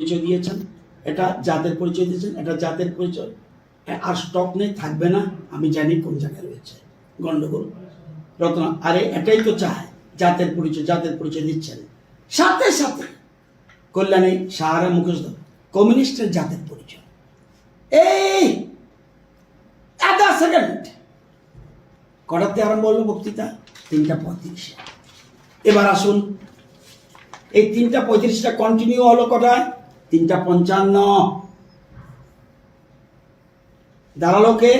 পরিচয় দিয়েছেন, এটা জাতের পরিচয় দিয়েছেন, এটা জাতের পরিচয়। আর স্টক নেই, থাকবে না, আমি জানি কোন জায়গায় রয়েছে। গন্ডগোল। রত্ন, আরে এটাই তো চায়, জাতের পরিচয় জাতের পরিচয় দিচ্ছেন। সাথে সাথে কল্যাণী, সাহারা মুখোশ কমিউনিস্টের জাতের পরিচয়। এই, আধা সেকেন্ড কটাতে আরম্ভ হলো বক্তৃতা? তিনটা পঁয়ত্রিশে। এবার আসুন, এই তিনটা পঁয়ত্রিশটা কন্টিনিউ হলো কটায়? তিনটা পঞ্চান্ন। দাঁড়াল কে?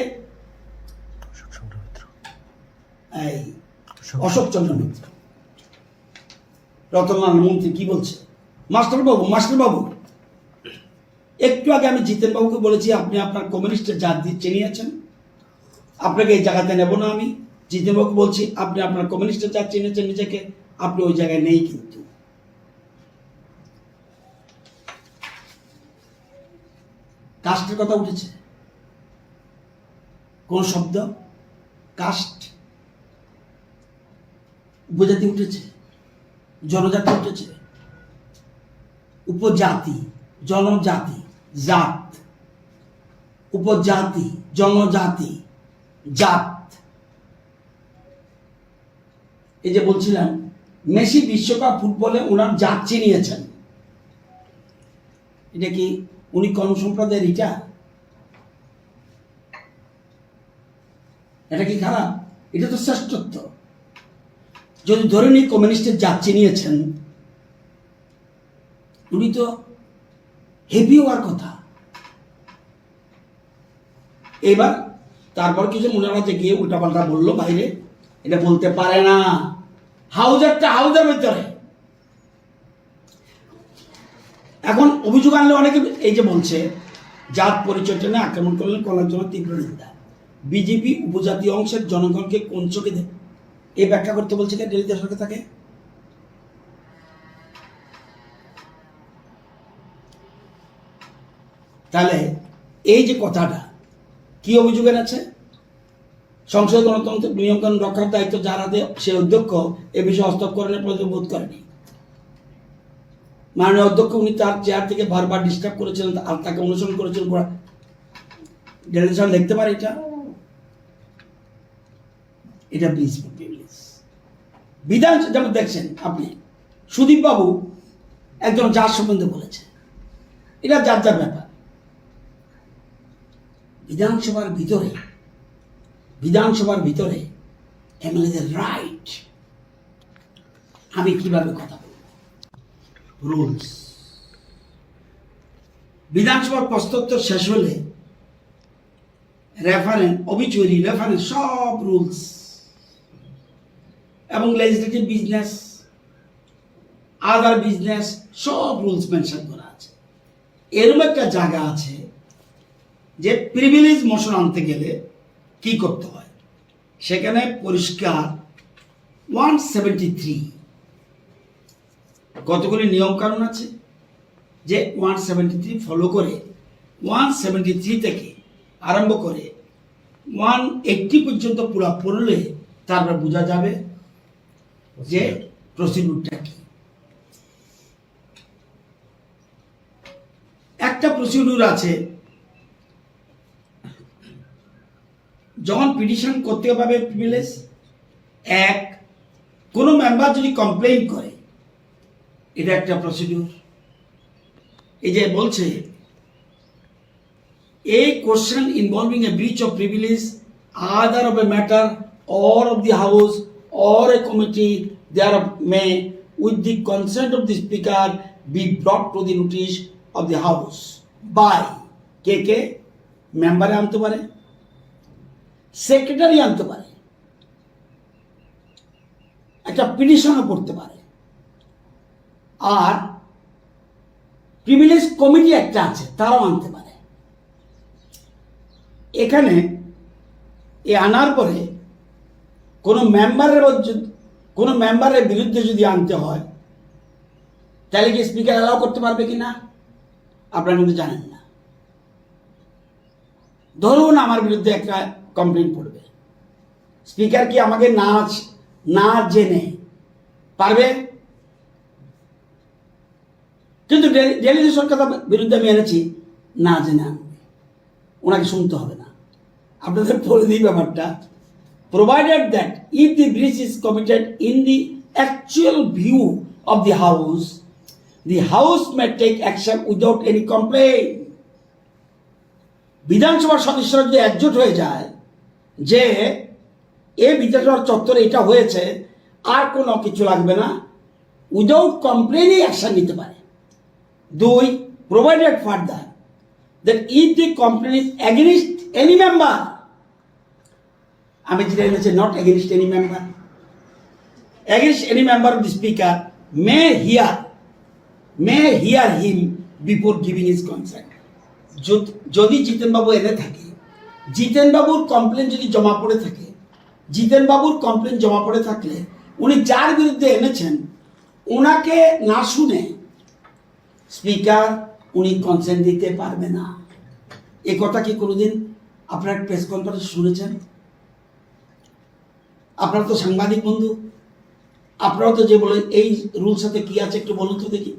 এই, অশোক মিত্র। রতনলাল মন্ত্রী কি বলছে? মাস্টারবাবু মাস্টারবাবু, একটু আগে আমি জিতেন বাবুকে বলেছি, আপনি আপনার কমিউনিস্টের জাত দিয়ে চিনিয়েছেন আপনাকে এই জায়গাতে নেব না আমি। জিতেন বাবুকে বলছি, আপনি আপনার কমিউনিস্টের জাত চিনেছেন নিজেকে। আপনি ওই জায়গায় নেই কিন্তু। কাস্টের কথা উঠেছে। কোন শব্দ? কাস্ট উপজাতি উঠেছে, জনজাতি উঠেছে। উপজাতি, জনজাতি, জাত। উপজাতি, জনজাতি, জাত। এই যে বলছিলাম, মেসি বিশ্বকাপ ফুটবলে ওনার জাত চিনিয়েছেন। এটা কি উনি কর্ম সম্প্রদায়ের এটা এটা কি খারাপ? এটা তো শ্রেষ্ঠত্ব। যদি ধরে নিই, কমিউনিস্টের জাত চিনিয়েছেন, উনি তো হেভি হওয়ার কথা। এবার তারপর কিছু মনে যে গিয়ে উল্টাপাল্টা বলল বাইরে, এটা বলতে পারে না। হাউজারটা হাউজার ভিতরে। এখন অভিযোগ আনলে অনেকে এই যে বলছে, জাত পরিচয়টা নিয়ে আক্রমণ করলেন কলার জন্য তীব্র নিন্দা। বিজেপি উপজাতীয় অংশের জনগণকে কোন চোখে দেবে এই ব্যাখ্যা করতে বলছে কে? ডেলিতে সরকার থাকে তাহলে এই যে কথাটা, কি অভিযোগের আছে? সংসদ গণতন্ত্রের নিয়মকানুন রক্ষার দায়িত্ব যার দেয় সে অধ্যক্ষ, এ বিষয়ে হস্তক্ষেপ করেন প্রয়োজন বোধ করেনি। মাননীয় অধ্যক্ষ, উনি তার চেয়ার থেকে বারবার ডিস্টার্ব করেছিলেন, আর তাকে অনুসরণ করেছিলেন ডেলিগেশন দেখতে পারে এটা? এটা বিধান যেমন দেখছেন আপনি, সুদীপ বাবু একজন যার সম্বন্ধে বলেছে। এটা যার যার ব্যাপার। বিধানসভার ভিতরে বিধানসভার ভিতরে এমএলএদের রাইট আমি কীভাবে কথা রুলস বিধানসভার প্রশ্নোত্তর শেষ হলে রেফারেন্স অবিচুয়ারি রেফারেন্স সব রুলস এবং লেজিসলেটিভ বিজনেস আদার বিজনেস সব রুলস মেনশন করা আছে। এরকম একটা জায়গা আছে যে প্রিভিলেজ মোশন আনতে গেলে কি করতে হয়? সেখানে পরিষ্কার ওয়ান সেভেন্টি থ্রি কতগুলি নিয়মকানুন আছে? যে ওয়ান সেভেন্টি থ্রি ফলো করে ওয়ান সেভেন্টি থ্রি থেকে আরম্ভ করে ওয়ান এইটটি পর্যন্ত পুরা পড়লে তারপর বোঝা যাবে যে প্রসিডিউরটা কি। একটা প্রসিডিউর আছে যখন পিটিশন করতে পাবে প্রিভিলেজ এক কোনো মেম্বার যদি কমপ্লেইন করে এটা একটা প্রসিডিউর এই যে বলছে a question involving a breach of privilege other of a matter or of the house or a committee there of may with the consent of the speaker be brought to the notice of the house by কে কে? মেম্বারে আনতে পারে। Secretary আনতে পারে। একটা পিটিশনও করতে পারে। আর privilege committee একটা আছে, তারাও আনতে পারে। এখানে এ আনার পরে কোনো মেম্বারের কোনো মেম্বারের বিরুদ্ধে যদি আনতে হয়, তাহলে কি স্পিকার অ্যালাউ করতে পারবে কি না? আপনারা কিন্তু জানেন না। ধরুন আমার বিরুদ্ধে একটা কমপ্লেন পড়বে। স্পিকার কি আমাকে নাচ না জেনে পারবে? কিন্তু ডেলি- ডেলি সরকার বিরুদ্ধে আমি এনেছি, না জেনে আনবে। ওনাকে শুনতে হবে না। আপনাদের বলে দিই ব্যাপারটা। Provided that if the breach is committed in the actual view of the house the house may take action without any complaint বিধানসভার সদস্যরা যদি একজোট হয়ে যায় যে, এ বিধানসভার চত্বরে এটা হয়েছে, আর কোনো কিছু লাগবে না উইদাউট কমপ্লেনই অ্যাকশন নিতে পারে। দুই provided further that if the company against any member আমি যেটা এনেছি not against any member against any member of the speaker may hear may hear him before giving is consent যদি জিতেন বাবু এনে থাকে জিতেন বাবুর কমপ্লেন যদি জমা পড়ে থাকে জিতেন বাবুর কমপ্লেন জমা পড়ে থাকলে, উনি যার বিরুদ্ধে এনেছেন ওনাকে না শুনে স্পিকার উনি কনসেন্ট দিতে পারবে না। এ কথা কি কোনোদিন আপনার প্রেস কনফারেন্স শুনেছেন? আপনারা তো সাংবাদিক বন্ধু। আপনারা তো যে বলেন এই রুলস সাথে কি আছে একটু বলুন তো দেখি।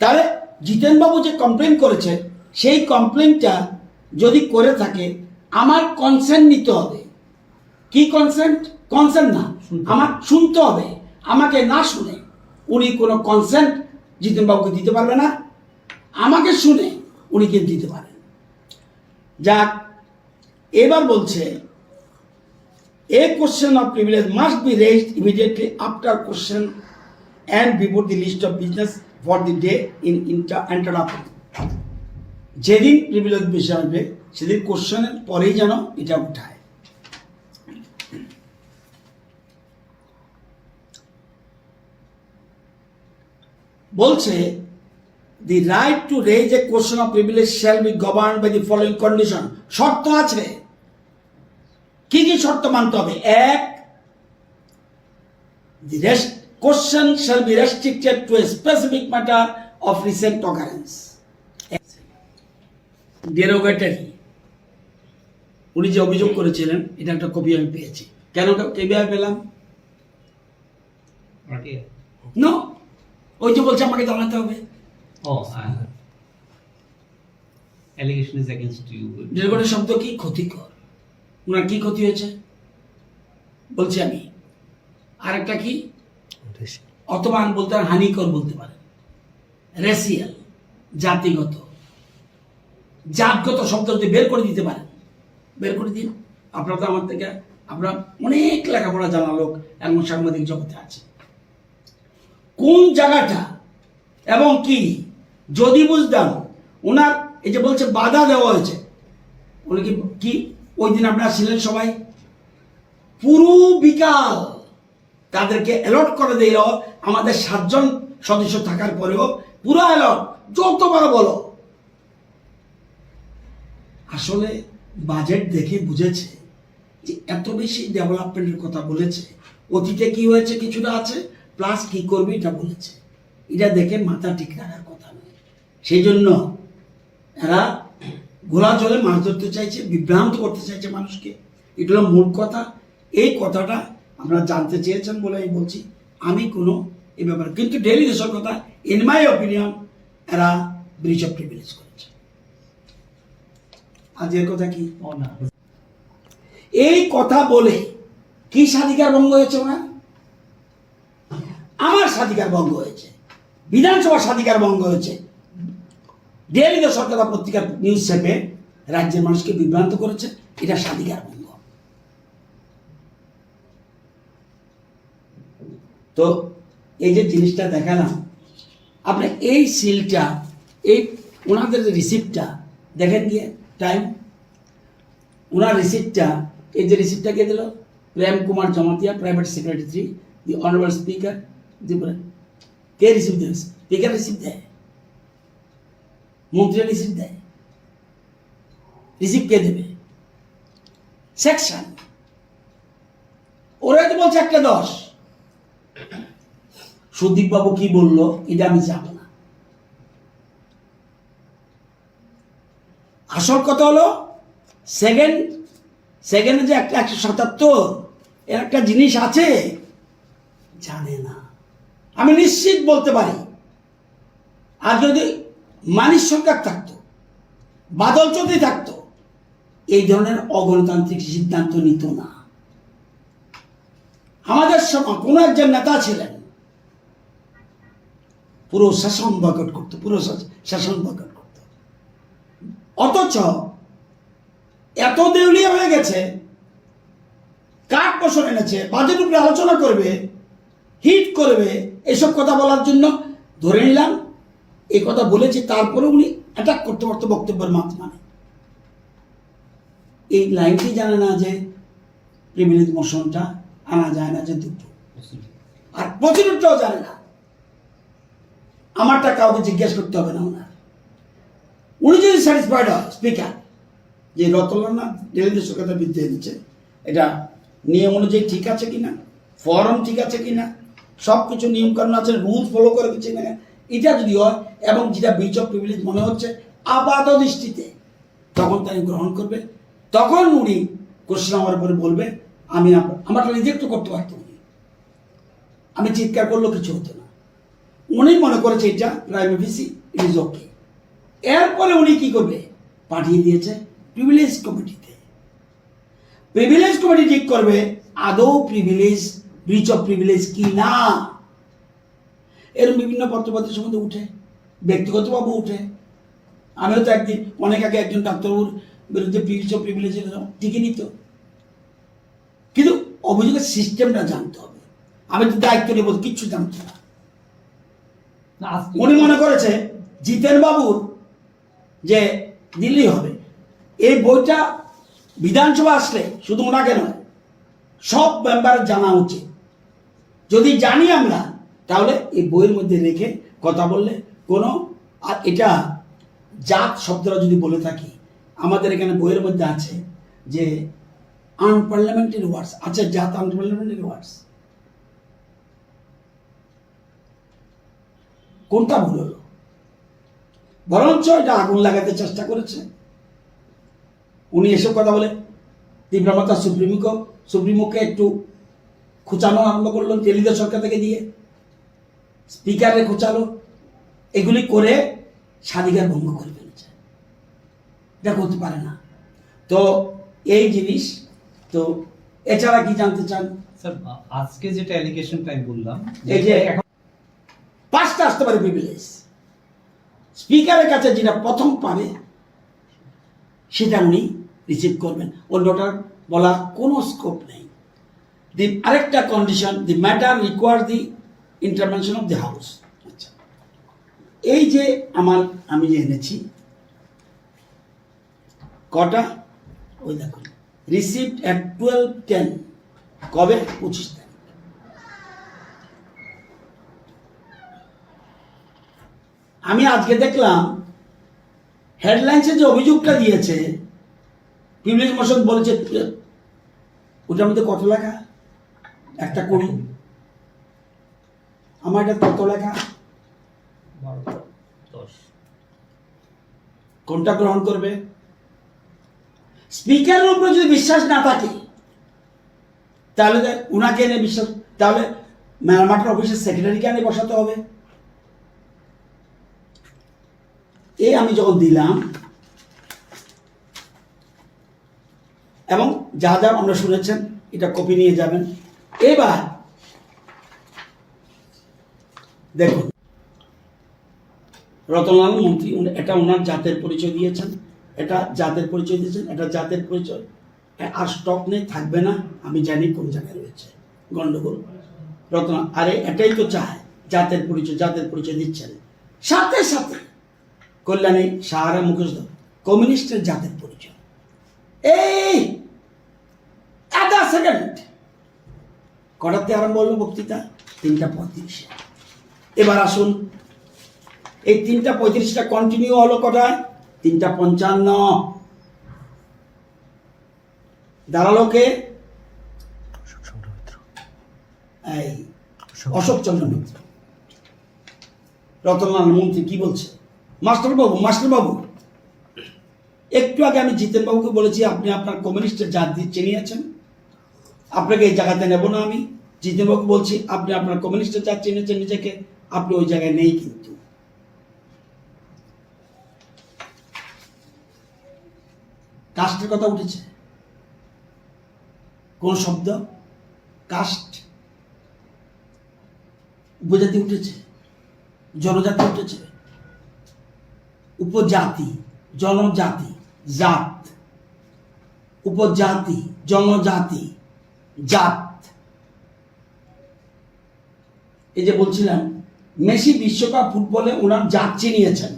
তাহলে জিতেনবাবু যে কমপ্লেন করেছে সেই কমপ্লেনটা যদি করে থাকে আমার কনসেন্ট নিতে হবে। কি কনসেন্ট কনসেন্ট না আমার শুনতে হবে। আমাকে না শুনে উনি কোনো কনসেন্ট জিতেনবাবুকে দিতে পারবে না। আমাকে শুনে উনি কিন্তু দিতে পারেন। যাক, এবার বলছে a question of privilege must be raised immediately after question and before the list of business for the day in enter up যেদিন প্রিভিলেজ বিষয় আসবে সেদিন কোশ্চেনের পরেই যেন এটা উঠায়। বলছে the right to raise a question of privilege shall be govern by the following condition শর্ত আছে। কি কি শর্ত মানতে হবে? এক the rest question shall be restricted to a specific matter of recent occurrence derogatory উনি যে অভিযোগ করেছিলেন এটা একটা কপি আমি পেয়েছি। কেন কীভাবে পেলাম. নো ওই যে বলছে আমাকে জানাতে হবে। Oh, uh, শব্দ কি? ক্ষতিকর। কি ক্ষতি হয়েছে? বলছি আমি। আরেকটা কি? অথবা বলতে হানিকর বলতে পারেন। রেসিয়াল জাতিগত। জাতগত শব্দ যদি বের করে দিতে পারেন বের করে দিন। আপনারা তো আমার থেকে আপনারা অনেক লেখাপড়া জানা লোক এমন সাংবাদিক জগতে আছে। কোন জায়গাটা এবং কি যদি বুঝতাম, ওনার এই যে বলছে বাধা দেওয়া হয়েছে উনি কি ওই দিন আপনারা ছিলেন সবাই? পুরো বিকাল তাদেরকে অ্যালট করে দিল, আমাদের সাতজন সদস্য থাকার পরেও পুরো অ্যালট যতবার বলো। আসলে বাজেট দেখে বুঝেছে যে এত বেশি ডেভেলপমেন্টের কথা বলেছে। অতীতে কি হয়েছে, কিছুটা আছে প্লাস কি করবে এটা বলেছে। এটা দেখে মাথা ঠিক রাখার কথা সেই জন্য এরা ঘোলা জলে মাছ ধরতে চাইছে বিভ্রান্ত করতে চাইছে মানুষকে। এগুলো মূল কথা। এই কথাটা আমরা জানতে চেয়েছেন বলে আমি বলছি। আমি কোনো এ ব্যাপারে কিন্তু ডেলি দেশের কথা ইন মাই অপিনিয়ন এরা ব্রিজ অফ প্রিভিলেজ করেছে। আজকের কথা কি? এই কথা বলে কি স্বাধিকার ভঙ্গ হয়েছে ওনার? আমার স্বাধিকার ভঙ্গ হয়েছে। বিধানসভার স্বাধিকার ভঙ্গ হয়েছে। ডেলি তো সরকার পত্রিকার নিউজ চেপে রাজ্যের মানুষকে বিভ্রান্ত করেছে, এটা স্বাধিকার ভঙ্গ তো এই যে জিনিসটা দেখালাম, আপনি এই সিলটা, এই ওনাদের যে রিসিপ্টটা দেখেন গিয়ে টাইম ওনার রিসিপ্টটা এই যে রিসিপ্টটা কে দিল? Prem Kumar Jamatia private secretary the honourable speaker Tripura K receipt দেবে স্পিকার রিসিপ্ট দেয়। মন্ত্রী রিসিপ্ট দেয়। রিসিপ্ট কে দেবে? সেকশন ওরা তো বলছে একটা দশ। বাবু কি বলল? এটা আমি জানি না। আসল কথা হলো সেকেন্ড সেকেন্ডে যে একটা একশো সাতাত্তর, এর একটা জিনিস আছে, জানে না। আমি নিশ্চিত বলতে পারি। আর যদি মানিস সরকার থাকতো, বাদল চৌধুরী থাকতো, এই ধরনের অগণতান্ত্রিক সিদ্ধান্ত নিত না। আমাদের কোনো একজন নেতা ছিলেন, পুরো শাসন বয়কট করতো, পুরো শাস- শাসন বয়কট করতো। অথচ এত দেউলিয়া হয়ে গেছে, কাঠ পোষণ এনেছে বাজেট উপরে আলোচনা করবে, হিট করবে, এসব কথা বলার জন্য ধরে নিলাম এই কথা বলেছি তারপরে উনি অ্যাটাক করতে পারতো বক্তব্যের মাধ্যমে এই লাইনটি জানে না যে প্রিভিলেজ মোশনটা আনা যায় না যে দুটো। আর প্রতিরোধটাও জানে না। আমারটা কাউকে জিজ্ঞেস করতে হবে না ওনার। উনি যদি স্যাটিসফাইড হয় স্পিকার যে রতনলাল ডেলিগেশন কথা বিদ্যে দিচ্ছে এটা নিয়ম অনুযায়ী ঠিক আছে কিনা? ফর্ম ঠিক আছে কিনা? সব কিছু নিয়মকানুন আছে রুল ফলো করে দিচ্ছে কিনা? এটা যদি হয় এবং যেটা বিচ অফ প্রিভিলেজ মনে হচ্ছে আপাত দৃষ্টিতে তখন তাই গ্রহণ করবে। তখন উনি কোশ্চেন আমার উপরে বলবে, আমি আমারটা রিজেক্ট করতে পারতো উনি। আমি চিৎকার করলেও কিছু হতো না। উনি মনে করেছে এটা ইট ইজ ওকে এরপরে উনি কি করবে? পাঠিয়ে দিয়েছে প্রিভিলেজ কমিটিতে প্রিভিলেজ কমিটি ঠিক করবে, আদৌ প্রিভিলেজ ব্রিচ অফ প্রিভিলেজ কি না? এরকম বিভিন্ন পত্রপত্রের সম্বন্ধে উঠে। ব্যক্তিগতভাবে উঠে। আমিও তো একদিন অনেক আগে একজন ডাক্তারবাবুর বিরুদ্ধে অফ প্রিভিলেজের টিকে নিত। কিন্তু অভিযোগের সিস্টেমটা জানতে হবে। আমি তো দায়িত্ব নেব কিচ্ছু জানতো না। না, উনি মনে করেছে জিতেন বাবুর যে দিল্লি হবে এই বইটা বিধানসভা আসলে শুধু ওনাকে নয় সব মেম্বারের জানা উচিত। যদি জানি আমরা তাহলে এই বইয়ের মধ্যে রেখে কথা বললে কোনো, আর এটা জাত শব্দটা যদি বলে থাকি, আমাদের এখানে বইয়ের মধ্যে আছে যে আনপার্লামেন্টারি ওয়ার্ডস আছে জাত আনপার্লামেন্টারি ওয়ার্ডস কোনটা ভুল হলো? বরঞ্চ এটা আগুন লাগাতে চেষ্টা করেছে। উনি এসব কথা বলে তীব্রমাতা সুপ্রিমোকে সুপ্রিমোকে একটু খুঁচানো আরম্ভ করল টেলিদের সরকার থেকে দিয়ে। স্পিকারে খুঁচালো এগুলি করে স্বাধিকার ভঙ্গ করে ফেলেছে। এটা করতে পারে না। তো এই জিনিস তো এছাড়া কি জানতে চান? স্যার আজকে যেটা অ্যালিগেশনটা আমি বললাম এই যে পাঁচটা আসতে পারে প্রিভিলেজ স্পিকারের কাছে যেটা প্রথম পাবে সেটা উনি রিসিভ করবেন। অন্যটার বলার কোনো স্কোপ নেই। দি আরেকটা condition the matter require the intervention of the house এই যে আমার, আমি যে এনেছি, কটা? ওই দেখুন রিসিভড অ্যাট টুয়েলভ টেন কবে? পঁচিশ তারিখ। আমি আজকে দেখলাম হেডলাইন্সে যে অভিযোগটা দিয়েছে প্রিভিলেজ মোশন বলেছে, ওটার মধ্যে কত লেখা? একটা কোটি আমার এটা কত লেখা? কোনটা গ্রহণ করবে? স্পিকারের উপরে যদি বিশ্বাস না থাকে, তাহলে উনাকে এনে বিশ্বাস, তাহলে মেরামাটার অফিসের সেক্রেটারিকে এনে বসাতে হবে। এই আমি যখন দিলাম, এবং যা যা আমরা শুনেছেন, এটা কপি নিয়ে যাবেন। এবার, দেখুন রতনলাল মন্ত্রী এটা ওনার জাতের পরিচয় দিয়েছেন। এটা জাতের পরিচয় দিয়েছেন, এটা জাতের পরিচয়। আর স্টক নেই, থাকবে না, আমি জানি কোন জায়গায় রয়েছে। গন্ডগোল। রতন আরে, এটাই তো চায়, জাতের পরিচয় জাতের পরিচয় দিচ্ছেন। সাথে সাথে কল্যাণী সাহারা মুখোশ কমিউনিস্টের জাতের পরিচয়। এই আধা সেকেন্ড। কটাতে আরম্ভ হলো বক্তৃতা? তিনটা পঁয়ত্রিশে। এবার আসুন এই তিনটা পঁয়ত্রিশটা কন্টিনিউ হলো কটায় তিনটা পঞ্চান্ন। দাঁড়াল কে? এই, অশোক চন্দ্র মিত্র। রতনলাল মন্ত্রী কি বলছে? মাস্টারবাবু মাস্টারবাবু, একটু আগে আমি জিতেন বাবুকে বলেছি, আপনি আপনার কমিউনিস্টের জাত দিয়ে চিনিয়েছেন আপনাকে এই জায়গাতে নেব না আমি। জিতেন বাবু বলছি, আপনি আপনার কমিউনিস্টের জাত চিনেছেন নিজেকে। আপনি ওই জায়গায় নেই কিন্তু। কাস্টের কথা উঠেছে। কোন শব্দ? কাস্ট উপজাতি উঠেছে, জনজাতি উঠেছে। উপজাতি, জনজাতি, জাত। উপজাতি, জনজাতি, জাত। এই যে বলছিলাম, মেসি বিশ্বকাপ ফুটবলে ওনার জাত চিনিয়েছেন।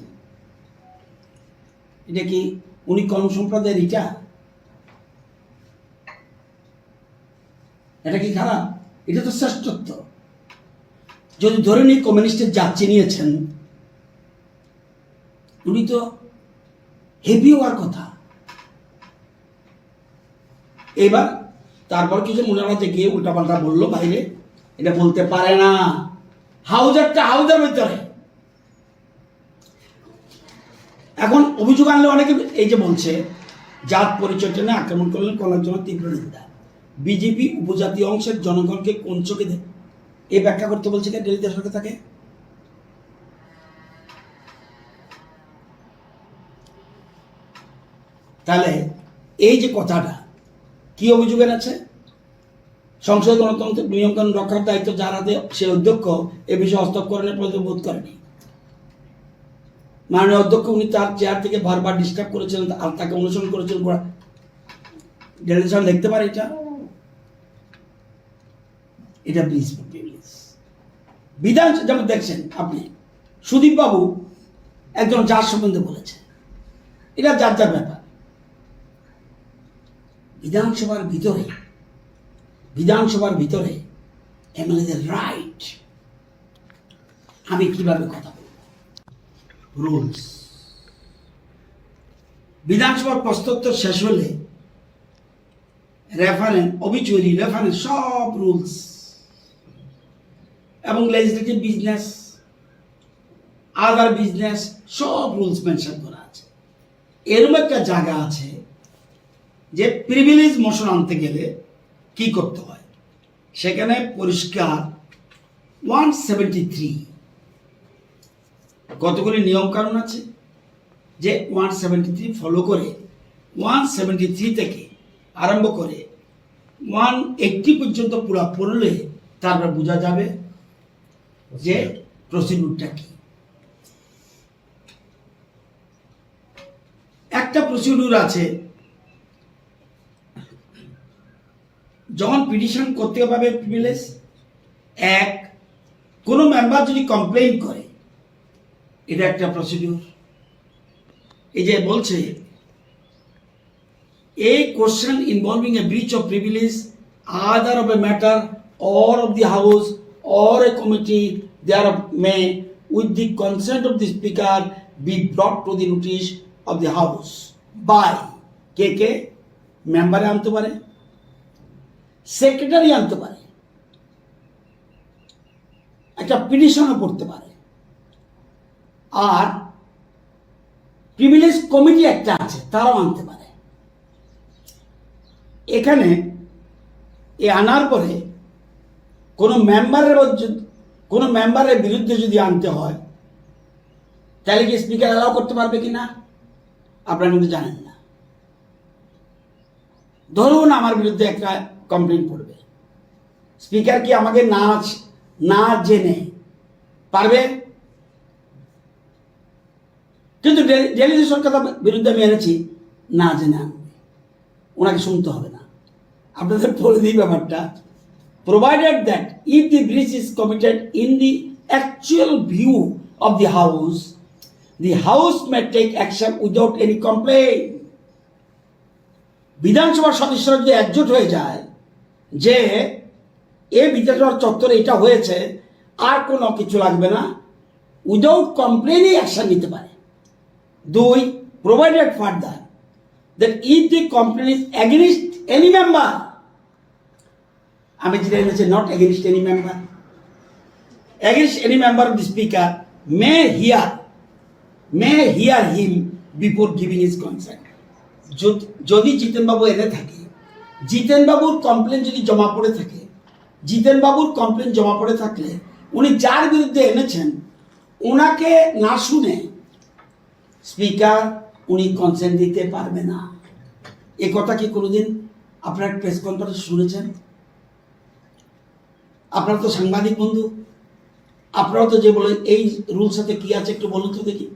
এটা কি উনি কর্ম সম্প্রদায়ের ইটা। এটা কি খারাপ? এটা তো শ্রেষ্ঠত্ব। যদি ধরে নিই, কমিউনিস্টের জাত চিনিয়েছেন, উনি তো হেভি হওয়ার কথা। এবার তারপর কিছু মনে গিয়ে উল্টাপাল্টা বলল বাইরে, এটা বলতে পারে না। হাউজারটা হাউজার ভিতরে। এখন অভিযোগ আনলে অনেকে এই যে বলছে, জাত পরিচয় টেনে আক্রমণ করলেন কলার জন্য তীব্র নিন্দা। বিজেপি উপজাতি অংশের জনগণকে কোন চোখে দেয় এই ব্যাখ্যা করতে বলছে কেন ডেলিতে সরকার থাকে তাহলে এই যে কথাটা, কি অভিযোগের আছে সংসদ গণতন্ত্র নিয়মকানুন রক্ষার দায়িত্ব যার সে অধ্যক্ষ, এ বিষয়ে হস্তক্ষরণের প্রয়োজন বোধ করেনি। মাননীয় অধ্যক্ষ, উনি তার চেয়ার থেকে বারবার ডিস্টার্ব করেছিলেন আর তাকে অনুসরণ করেছেন ডেলিগেশন লিখতে পারে এটা? এটা প্লিজ বিধান, যেমন দেখছেন আপনি সুদীপ বাবু একজন যার সম্বন্ধে বলেছে এটা যার যার ব্যাপার। বিধানসভার ভিতরে বিধানসভার ভিতরে এমএলএদের রাইট আমি কীভাবে কথা রুলস বিধানসভার প্রশ্নোত্তর শেষ হলে রেফারেন্স অবিচুয়ারি রেফারেন্স সব রুলস এবং লেজিসলেটিভ বিজনেস আদার বিজনেস সব রুলস মেনশন করা আছে। এরকম একটা জায়গা আছে যে প্রিভিলেজ মোশন আনতে গেলে কি করতে হয়? সেখানে পরিষ্কার ওয়ান সেভেন্টি থ্রি কতগুলি নিয়ম কানুন আছে? যে ওয়ান সেভেন্টি থ্রি ফলো করে ওয়ান সেভেন্টি থ্রি থেকে আরম্ভ করে ওয়ান এইটটি পর্যন্ত পুরো পড়লে তারপর বোঝা যাবে যে প্রসিডিউরটা কি। একটা প্রসিডিউর আছে। যখন পিটিশন করতে পাবে প্রিভিলেজ এক, কোনো মেম্বার যদি কমপ্লেইন করে এটা একটা প্রসিডিউর এই যে বলছে a question involving a breach of privilege either of a matter or of the house or a committee thereof may with the consent of the speaker be brought to the notice of the house by কে কে মেম্বারে আনতে পারে secretary আনতে পারে একটা পিটিশনও করতে পারে আর privilege committee একটা আছে, তারাও আনতে পারে। এখানে এ আনার পরে কোনো মেম্বারের কোনো মেম্বারের বিরুদ্ধে যদি আনতে হয়, তাহলে কি স্পিকার অ্যালাউ করতে পারবে কি না আপনারা কিন্তু জানেন না। ধরুন আমার বিরুদ্ধে একটা কমপ্লেন পড়বে। স্পিকার কি আমাকে না না জেনে পারবে? ডেলিগেশন কথা বিরুদ্ধে আমি এনেছি, না জেনে আনবে। ওনাকে শুনতে হবে না। আপনাদের বলে দিই ব্যাপারটা। Provided that if the breach is committed in the actual view of the house the house may take action without any complaint বিধানসভার সদস্যরা যদি একজোট হয়ে যায় যে, এ বিধানসভার চত্বরে এটা হয়েছে, আর কোনো কিছু লাগবে না উইদাউট কমপ্লেনই অ্যাকশন নিতে পারে। দুই provided far further that if the company is against any member আমি যেটা এনেছি not against any member against any member of the speaker may hear may hear him before giving is consent যদি জিতেনবাবু এনে থাকে জিতেন বাবুর কমপ্লেন যদি জমা পড়ে থাকে জিতেন বাবুর কমপ্লেন জমা পড়ে থাকলে, উনি যার বিরুদ্ধে এনেছেন ওনাকে না শুনে স্পিকার, উনি কনসেন্ট দিতে পারবে না। এ কথা কি কোনোদিন আপনার প্রেস কনফারেন্স শুনেছেন? আপনার তো সাংবাদিক বন্ধু। আপনারা তো যে বলেন, এই রুলস সাথে কি আছে একটু বলুন তো দেখি।